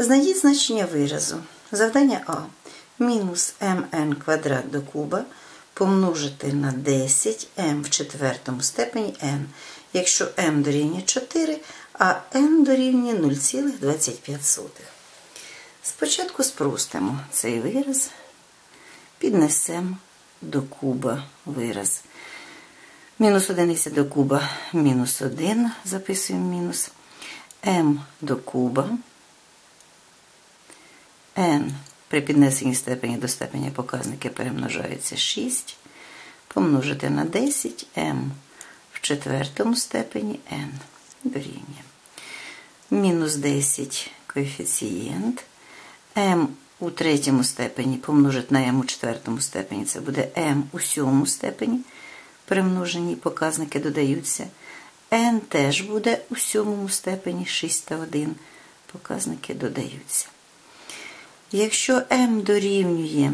Знайдіть значення виразу. Завдання А. Мінус mn квадрат до куба помножити на 10 m в четвертому степені n, якщо m дорівнює 4, а n дорівнює 0,25. Спочатку спростимо цей вираз, піднесемо до куба вираз. Мінус одиниця до куба мінус 1, записуємо мінус, m до куба, n при піднесенні степені до степені показники перемножаються 6, помножити на 10 m в четвертому степені n дорівнює. Мінус 10 коефіцієнт, m у третьому степені помножити на m у четвертому степені, це буде m у сьомому степені, примножені показники додаються. n теж буде у сьомому степені 6 та 1, показники додаються. Якщо m дорівнює,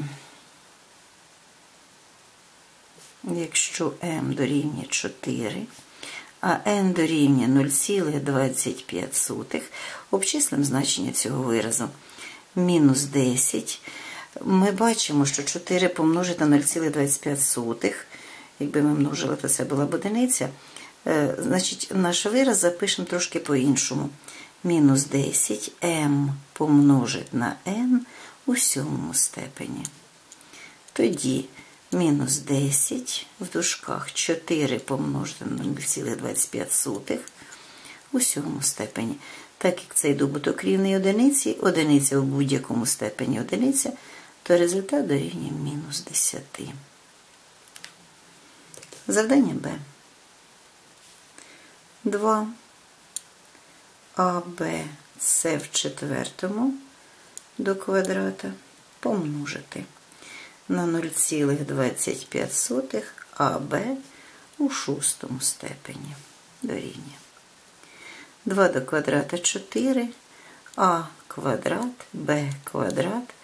якщо m дорівнює 4, а n дорівнює 0,25, обчислимо значення цього виразу. Мінус 10. Ми бачимо, що 4 помножити на 0,25, якби ми множили, то це була б одиниця. Значить, наш вираз запишемо трошки по-іншому мінус 10 m помножить на n у сьомому степені. Тоді мінус 10 в дужках 4 помножити на 0,25 у сьомому степені. Так як цей добуток рівний одиниці, одиниця у будь-якому степені одиниця, то результат дорівнює мінус 10. Завдання Б. 2 а, Б, С в четвертому до квадрата помножити на 0,25 АБ у шостому степені дорівнює. 2 до квадрата 4, А квадрат, Б квадрат,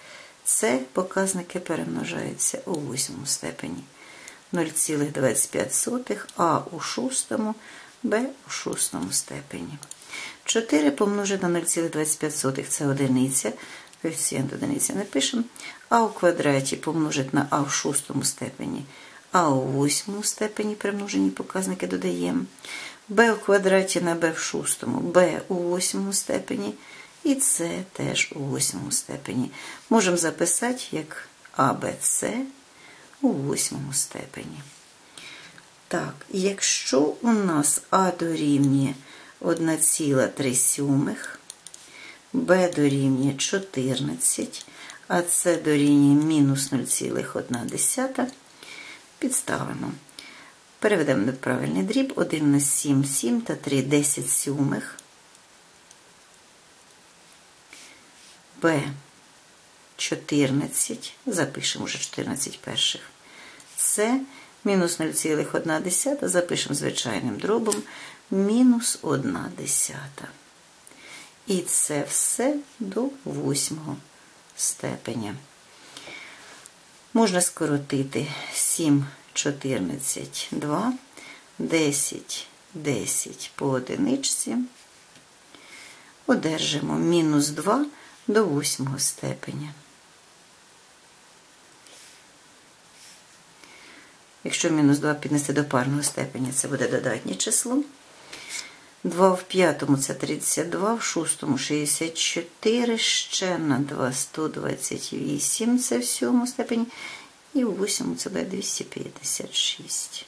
С показники перемножаються у восьмому степені. 0,25 А у шостому, Б у шостому степені. 4 помножити на 0,25 це одиниця. Коефіцієнт одиниця не пишемо. А у квадраті помножити на А в шостому степені, А у восьмому степені примножені показники додаємо. Б у квадраті на Б в шостому, Б у восьмому степені і С теж у восьмому степені. Можемо записати як АБЦ у восьмому степені. Так, якщо у нас А дорівнює 1,3, Б дорівнює 14, а С дорівнює мінус 0,1. Підставимо. Переведемо на правильний дріб 1 на 7, 7 та 3, 10 сьомих. Б 14, запишемо вже 14 перших. С мінус 0,1, запишемо звичайним дробом мінус 1 десята. І це все до восьмого степеня. Можна скоротити 7, 14, 2, 10, 10 по одиничці. Одержимо мінус 2 до восьмого степеня. Якщо мінус 2 піднести до парного степеня, це буде додатнє число. 2 в п'ятому це 32, в шостому 64, ще на 2 128, це в сьомому степені, і в восьмому це буде 256.